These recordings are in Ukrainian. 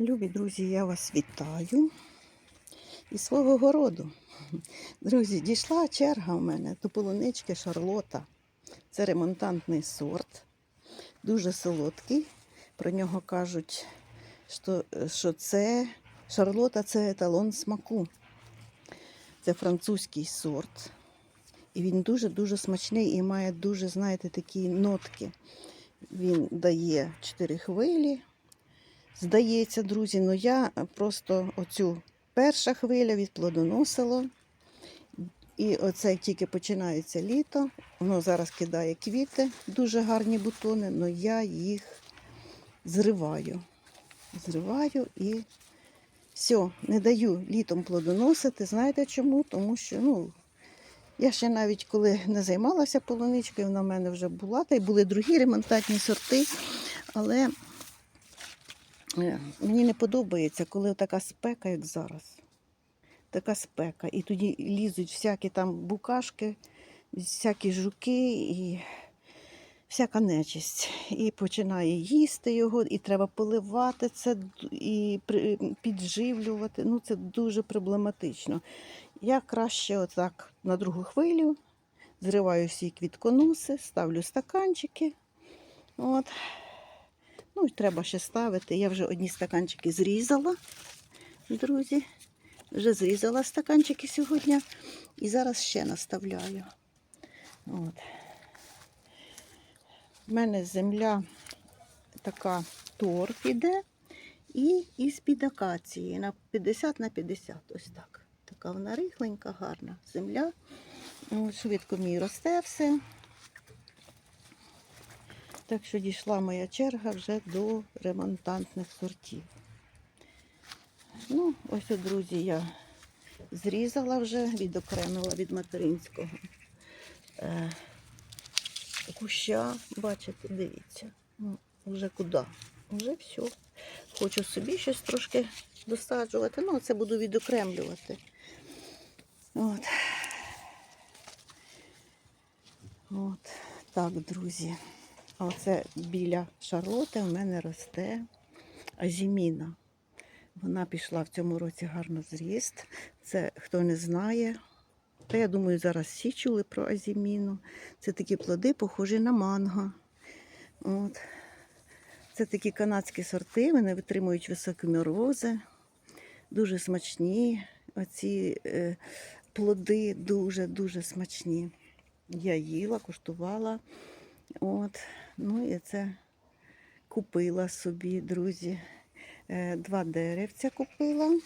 Любі друзі, я вас вітаю із свого городу. Друзі, дійшла черга у мене до полунички Шарлота. Це ремонтантний сорт, дуже солодкий. Про нього кажуть, що, що це Шарлота це еталон смаку. Це французький сорт. І він дуже-дуже смачний і має дуже, знаєте, такі нотки. Він дає 4 хвилі. Здається, друзі, ну я просто оцю перша хвиля від плодоносило. І оце тільки починається літо, воно зараз кидає квіти, дуже гарні бутони, але я їх зриваю. Зриваю і все, не даю літом плодоносити. Знаєте чому? Тому що, ну, я ще навіть коли не займалася полуничкою, вона в мене вже була, та й були другі ремонтантні сорти. Але Мені не подобається, коли така спека, як зараз. Така спека. І тоді лізуть всякі там букашки, всякі жуки і всяка нечисть. І починає їсти його, і треба поливати це і підживлювати. Ну, це дуже проблематично. Я краще отак на другу хвилю зриваю всі квітконоси, ставлю стаканчики. От. Ну, і треба ще ставити. Я вже одні стаканчики зрізала, друзі. Вже зрізала стаканчики сьогодні. І зараз ще наставляю. От. У мене земля така торф іде. І із-під акації на 50 на 50. Ось так. Така вона рихленька, гарна земля. Швидко мій росте все. Так що дійшла моя черга вже до ремонтантних сортів. Ну, ось, друзі, я зрізала вже, відокремила від материнського е, куща. Бачите, дивіться, ну, вже куди? Вже все. Хочу собі щось трошки досаджувати. Ну, це буду відокремлювати. От. От. Так, друзі. А оце біля Шарлоти в мене росте азіміна. Вона пішла в цьому році гарно зріст. Це хто не знає. Та я думаю, зараз всі чули про азіміну. Це такі плоди, похожі на манго. От. Це такі канадські сорти, вони витримують високі морози, дуже смачні. Оці е, плоди дуже-дуже смачні. Я їла, куштувала. От. Ну і це купила собі, друзі. Е, Два деревця купила.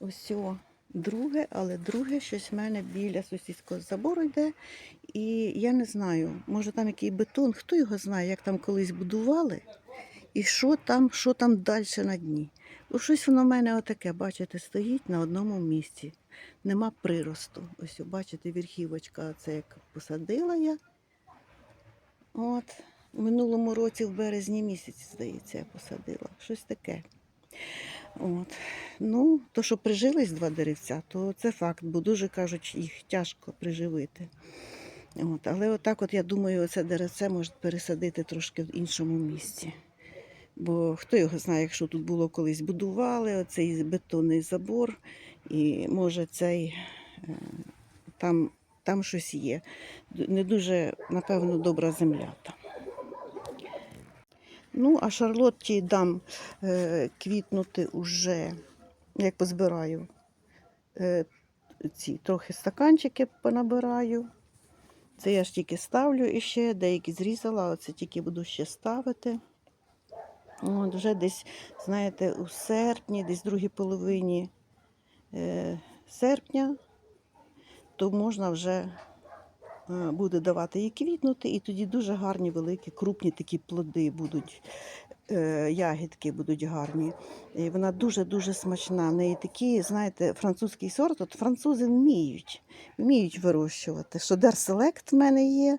Ось о, друге, але друге щось в мене біля сусідського забору йде. І я не знаю, може там який бетон, хто його знає, як там колись будували, і що там, що там далі на дні. Бо щось воно в мене отаке, бачите, стоїть на одному місці. Нема приросту. Ось, бачите, верхівочка, це як посадила я. От, в минулому році, в березні місяці, здається, я посадила. Щось таке. От. Ну, то, що прижились два деревця, то це факт, бо дуже кажуть, їх тяжко приживити. От. Але отак, от я думаю, це деревце може пересадити трошки в іншому місці. Бо хто його знає, якщо тут було колись будували, оцей бетонний забор, і може цей е, там, там щось є. Не дуже, напевно, добра земля там. Ну, а Шарлотті дам е, квітнути уже, як позбираю. Е, ці трохи стаканчики понабираю. Це я ж тільки ставлю іще, деякі зрізала, а це тільки буду ще ставити. От, вже десь, знаєте, у серпні, десь в другій половині серпня, то можна вже е, буде давати їй квітнути, і тоді дуже гарні, великі, крупні такі плоди будуть, е, ягідки будуть гарні. І вона дуже-дуже смачна. В неї такі, знаєте, французький сорт. От французи вміють, вміють вирощувати. Шодер Селект в мене є.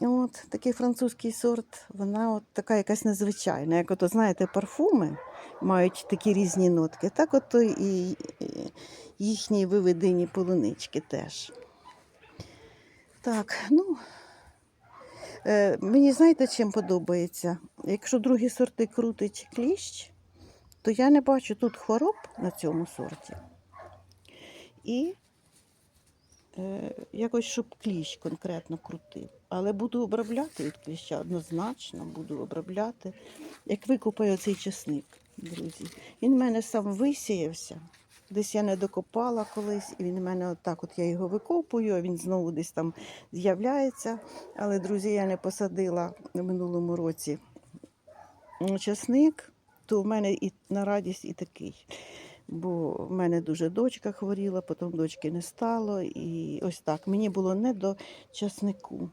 От такий французький сорт, вона от така якась незвичайна. Як ото, знаєте, парфуми мають такі різні нотки, так ото і і їхні виведені полунички теж. Так, ну, Е, мені знаєте, чим подобається? Якщо другі сорти крутить кліщ, то я не бачу тут хвороб на цьому сорті. І е, якось, щоб кліщ конкретно крутив. Але буду обробляти від кліща, однозначно буду обробляти. Як викупаю цей чесник, друзі. Він в мене сам висіявся. Десь я не докопала колись, і він в мене отак, от я його викопую, а він знову десь там з'являється. Але, друзі, я не посадила в минулому році часник, то в мене і на радість і такий. Бо в мене дуже дочка хворіла, потім дочки не стало. І ось так. Мені було не до часнику.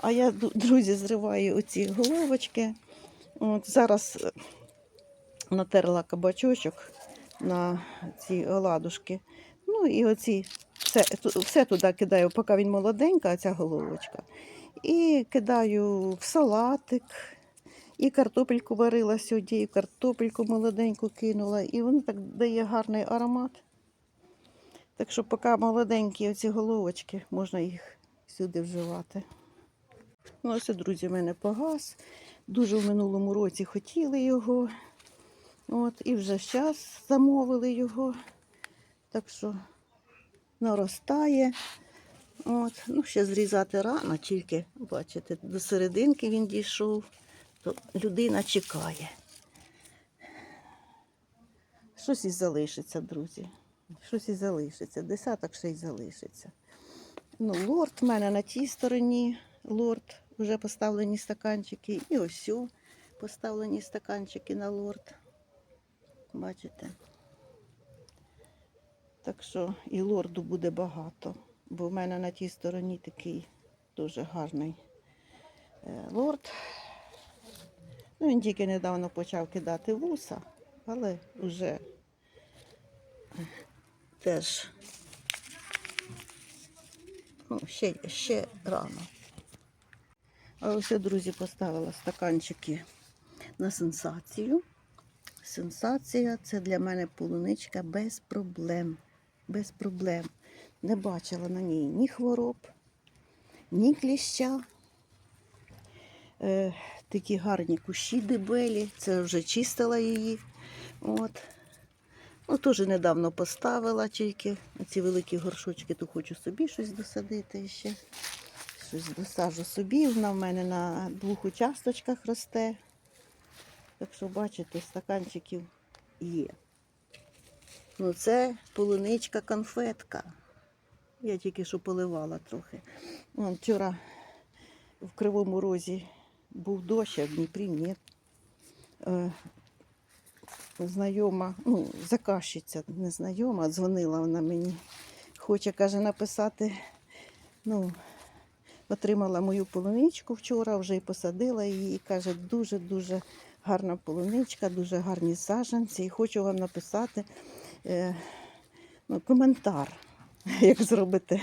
А я, друзі, зриваю оці головочки. От зараз натерла кабачочок на ці оладушки. Ну і оці все, все туди кидаю, поки він молоденька, ця головочка. І кидаю в салатик. І картопельку варила сьогодні, і картопельку молоденьку кинула. І воно так дає гарний аромат. Так що, поки молоденькі оці головочки, можна їх сюди вживати. Ну, ось, друзі, в мене погас. Дуже в минулому році хотіли його. От, і вже зараз замовили його. Так що наростає. От, ну, ще зрізати рано, тільки, бачите, до серединки він дійшов, то людина чекає. Щось і залишиться, друзі. Щось і залишиться. Десяток ще й залишиться. Ну, лорд в мене на тій стороні. Лорд вже поставлені стаканчики. І ось поставлені стаканчики на лорд. Бачите? Так що і лорду буде багато, бо в мене на тій стороні такий дуже гарний е, лорд. Ну, він тільки недавно почав кидати вуса, але вже теж ну, ще, ще рано. А ось друзі, поставила стаканчики на сенсацію. Сенсація це для мене полуничка без проблем. Без проблем. Не бачила на ній ні хвороб, ні кліща. Е, такі гарні кущі дебелі. Це вже чистила її. От. Ну, теж недавно поставила тільки. Ці великі горшочки, то хочу собі щось досадити ще. Щось досаджу собі. Вона в мене на двох участочках росте. Так що, бачите, стаканчиків є. Ну, це полуничка конфетка. Я тільки що поливала трохи. Вон, вчора в Кривому Розі був дощ, а в Дніпрі ні. Е, знайома, ну, заказчиця, не знайома, дзвонила вона мені. Хоче, каже, написати, ну, отримала мою полуничку вчора, вже і посадила її. І каже, дуже-дуже гарна полуничка, дуже гарні саджанці. І хочу вам написати е, ну, коментар, як зробити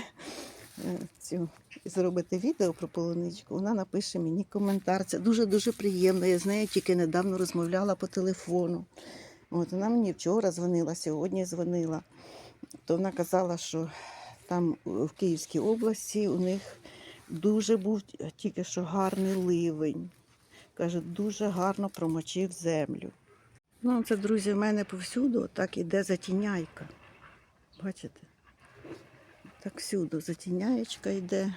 е, цю. Зробити відео про полуничку, вона напише мені коментар. Це дуже-дуже приємно. Я з нею тільки недавно розмовляла по телефону. От вона мені вчора дзвонила, сьогодні дзвонила. То вона казала, що там в Київській області у них дуже був тільки що гарний ливень. Каже, дуже гарно промочив землю. Ну, це, друзі, в мене повсюду так іде затіняйка. Бачите? Так всюди затіняєчка йде.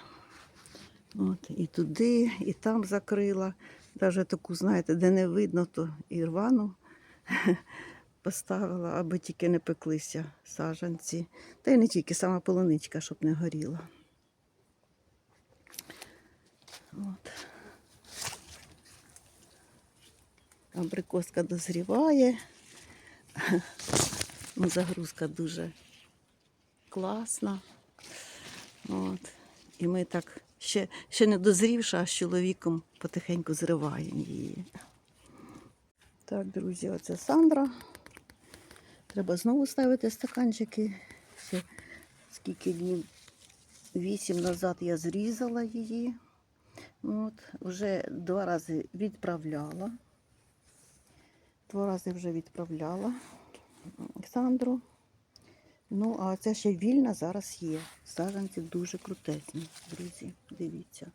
От, і туди, і там закрила. Навіть таку, знаєте, де не видно, то і рвану поставила, аби тільки не пеклися саджанці. Та й не тільки сама полуничка, щоб не горіла. От. Абрикоска дозріває. Ну, загрузка дуже класна. От. І ми так ще, ще не дозрівша, а з чоловіком потихеньку зриваємо її. Так, друзі, оце Сандра. Треба знову ставити стаканчики. Ще скільки днів вісім назад я зрізала її. От, вже два рази відправляла. Два рази вже відправляла Сандру. Ну, а це ще вільна зараз є. Саджанці дуже крутезні, друзі. Дивіться.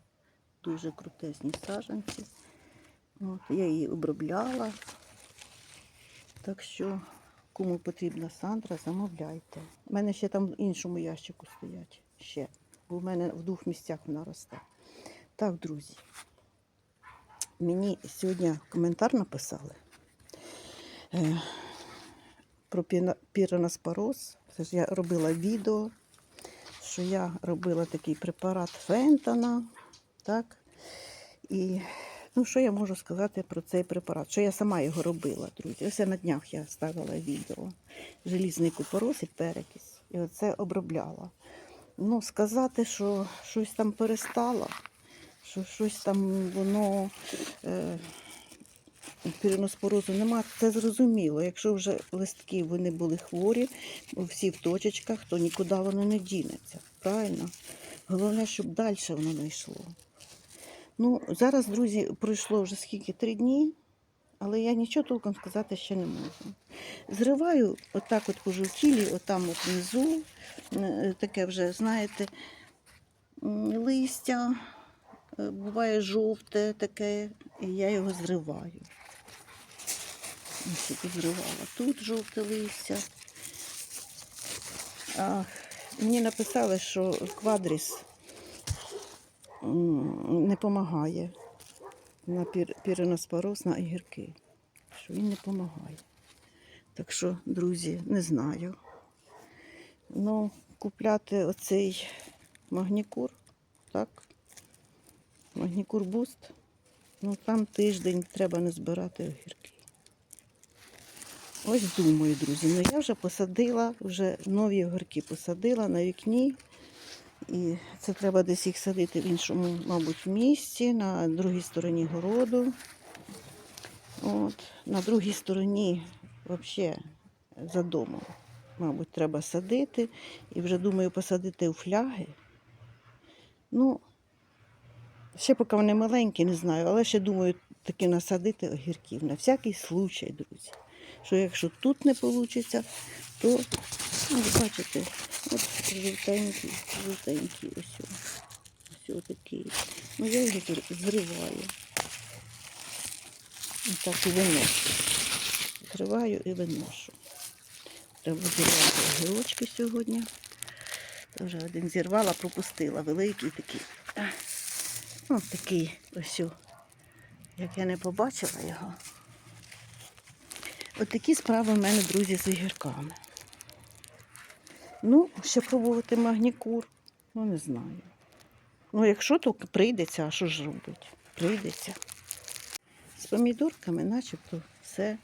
дуже крутезні саджанці. От, я її обробляла. Так що, кому потрібна Сандра, замовляйте. У мене ще там в іншому ящику стоять. Ще. Бо в мене в двох місцях вона росте. Так, друзі. Мені сьогодні коментар написали про піраноспороз. Це ж я робила відео, що я робила такий препарат Фентона. Так? І ну, що я можу сказати про цей препарат? Що я сама його робила, друзі. Ось на днях я ставила відео. Желізний купорос і перекись. І оце обробляла. Ну, сказати, що щось там перестало, що щось там воно е, піреноспорозу нема, це зрозуміло. Якщо вже листки вони були хворі, всі в точечках, то нікуди воно не дінеться. Правильно? Головне, щоб далі воно не йшло. Ну, зараз, друзі, пройшло вже скільки три дні, але я нічого толком сказати ще не можу. Зриваю отак от по жовтілі, отам от внизу, е, таке вже, знаєте, листя, е, буває жовте таке, і я його зриваю. Ось я зривала. Тут жовте листя. А, мені написали, що квадріс не допомагає на пір, піреноспороз на огірки. Що він не допомагає. Так що, друзі, не знаю. Ну, купляти оцей магнікур, так? Магнікур буст. Ну там тиждень треба не збирати огірки. Ось думаю, друзі. Ну я вже посадила, вже нові огірки посадила на вікні. І це треба десь їх садити в іншому, мабуть, місці, на другій стороні городу. От. На другій стороні, взагалі, за домом, мабуть, треба садити. І вже думаю посадити у фляги. Ну, ще поки вони маленькі, не знаю, але ще думаю таки насадити огірків. На всякий случай, друзі. Що якщо тут не вийде, то, ну, бачите, от жовтенький, жовтенький ось. Ось такий. Ну, я його зриваю. І так і виношу. Зриваю і виношу. Треба зірвати огірочки сьогодні. Вже один зірвала, пропустила. Великий такий. Ось такий ось. Як я не побачила його. От справи в мене, друзі, з огірками. Ну, ще пробувати магнікур. Ну, не знаю. Ну, якщо то прийдеться, а що ж робити? Прийдеться. З помідорками начебто все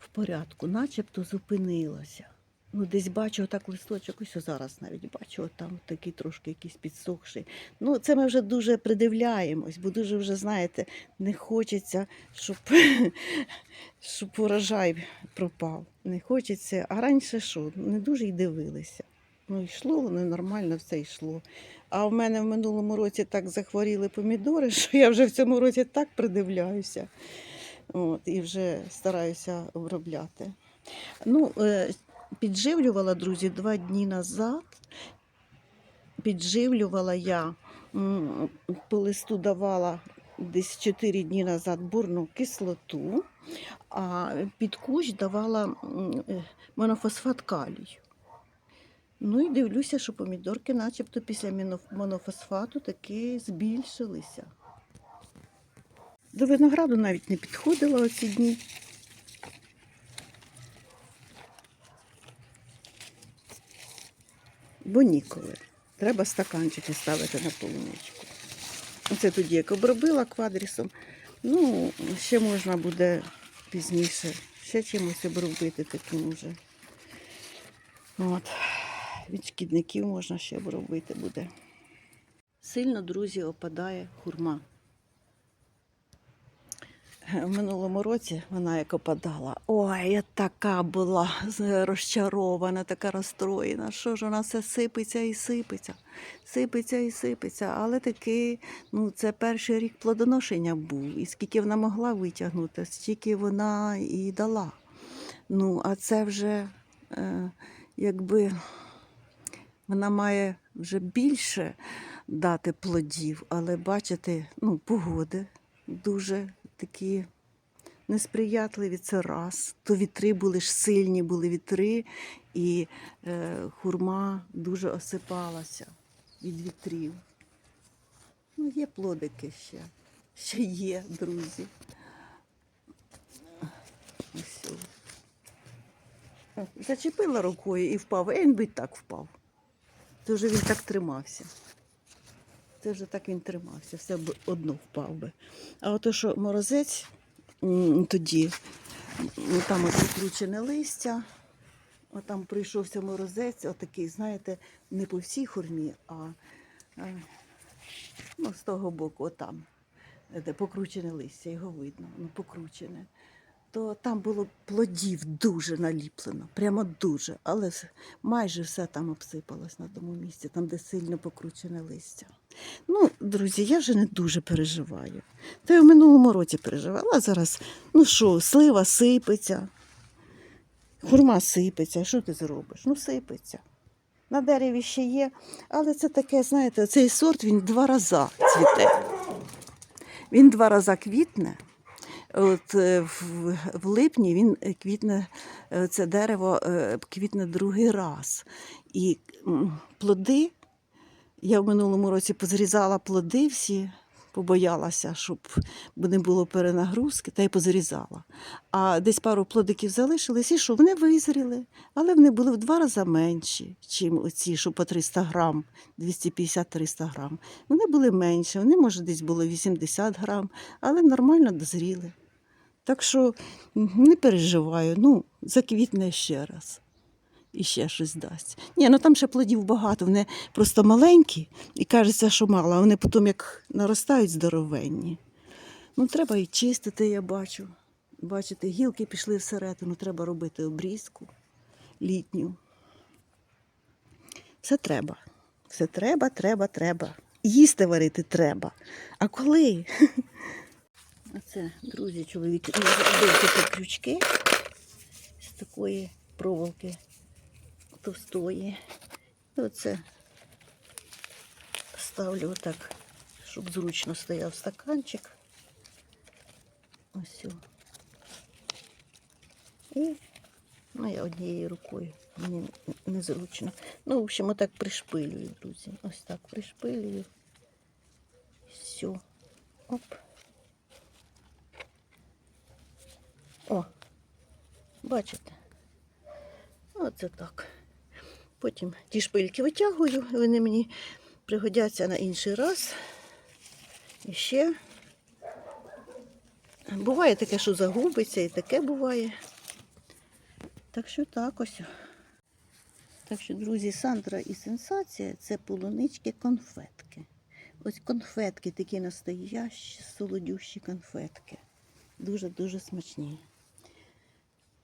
в порядку, начебто зупинилося. Ну, десь бачу так листочок, ось зараз навіть бачу, там такий трошки якийсь підсохший. Ну, це ми вже дуже придивляємось, бо дуже вже, знаєте, не хочеться, щоб, щоб урожай пропав. Не хочеться. А раніше що? Не дуже й дивилися. Ну, йшло, воно нормально все йшло. А в мене в минулому році так захворіли помідори, що я вже в цьому році так придивляюся. От, і вже стараюся обробляти. Ну, е, підживлювала, друзі, два дні назад. Підживлювала я по листу давала десь 4 дні назад бурну кислоту, а під кущ давала е, монофосфат калію. Ну і дивлюся, що помідорки, начебто після монофосфату таки збільшилися. До винограду навіть не підходила оці дні. Бо ніколи. Треба стаканчики ставити на полуничку. Оце тоді, як обробила квадрісом. Ну, ще можна буде пізніше ще чимось обробити таким уже. От. Від шкідників можна ще обробити буде. Сильно, друзі, опадає хурма. В минулому році вона як опадала. Ой, я така була розчарована, така розстроєна. Що ж вона все сипеться і сипеться, сипеться і сипеться. Але таки, ну, це перший рік плодоношення був. І скільки вона могла витягнути, стільки вона і дала. Ну, а це вже е, якби вона має вже більше, дати плодів. Але бачите, ну, погоди дуже такі несприятливі. Це раз. То вітри були ж сильні були вітри, і е, хурма дуже осипалася від вітрів. Ну, є плодики ще. Ще є, друзі. Ось. Зачепила рукою і впав, він би так впав. Це вже він так тримався. Це вже так він тримався, все б одно впав би. А ото що морозець тоді, там от відкручене листя, отам прийшовся морозець, отакий, знаєте, не по всій хурмі, а ну, з того боку, отам, де покручене листя, його видно, ну покручене. То там було плодів дуже наліплено, прямо дуже, але майже все там обсипалось на тому місці, там, де сильно покручене листя. Ну, друзі, я вже не дуже переживаю. Та й в минулому році переживала, а зараз, ну що, слива сипеться, хурма сипеться, що ти зробиш? Ну, сипеться. На дереві ще є, але це таке, знаєте, цей сорт він два рази цвіте. Він два рази квітне. От е, в, в липні він е, квітне, е, це дерево квітне другий раз. І плоди, я в минулому році позрізала плоди всі, побоялася, щоб не було перенагрузки, та й позрізала. А десь пару плодиків залишились, і що вони визріли, але вони були в два рази менші, ніж оці, що по 300 грам, 250-300 грам. Вони були менші, вони, може, десь було 80 грам, але нормально дозріли. Так що не переживаю, ну, заквітне ще раз. І ще щось дасть. Ні, ну там ще плодів багато, вони просто маленькі і кажеться, що мало, а вони потім як наростають здоровенні. Ну, треба і чистити, я бачу. Бачите, гілки пішли всередину, треба робити обрізку літню. Все треба. Все треба, треба, треба. Їсти варити треба. А коли? Оце, друзі, чоловік зробив такі крючки з такої проволоки товстої. І оце ставлю отак, щоб зручно стояв стаканчик. Ось. І ну, я однією рукою. Мені незручно. Ну, в общем, отак пришпилюю, друзі. Ось так пришпилюю. Все. Оп. О, бачите? Оце так. Потім ті шпильки витягую, вони мені пригодяться на інший раз. І ще. Буває таке, що загубиться, і таке буває. Так що так ось. Так що, друзі, Сандра і сенсація це полунички конфетки. Ось конфетки такі настоящі, солодющі конфетки. Дуже-дуже смачні.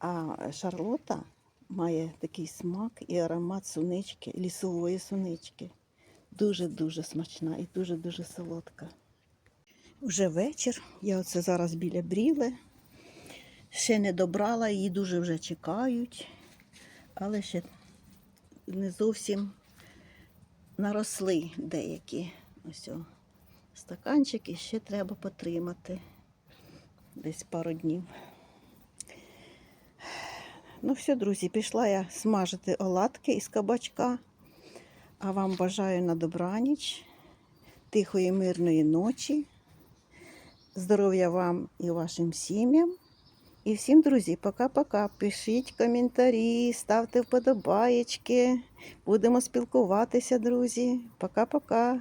А Шарлота має такий смак і аромат сунички, лісової сунички. Дуже-дуже смачна і дуже-дуже солодка. Уже вечір. Я оце зараз біля бріли. Ще не добрала, її дуже вже чекають, але ще не зовсім наросли деякі. Ось о, стаканчики ще треба потримати десь пару днів. Ну все, друзі, пішла я смажити оладки із кабачка. А вам бажаю на добраніч, тихої, мирної ночі. Здоров'я вам і вашим сім'ям. І всім, друзі, пока-пока. Пишіть коментарі, ставте вподобаєчки. Будемо спілкуватися, друзі. Пока-пока.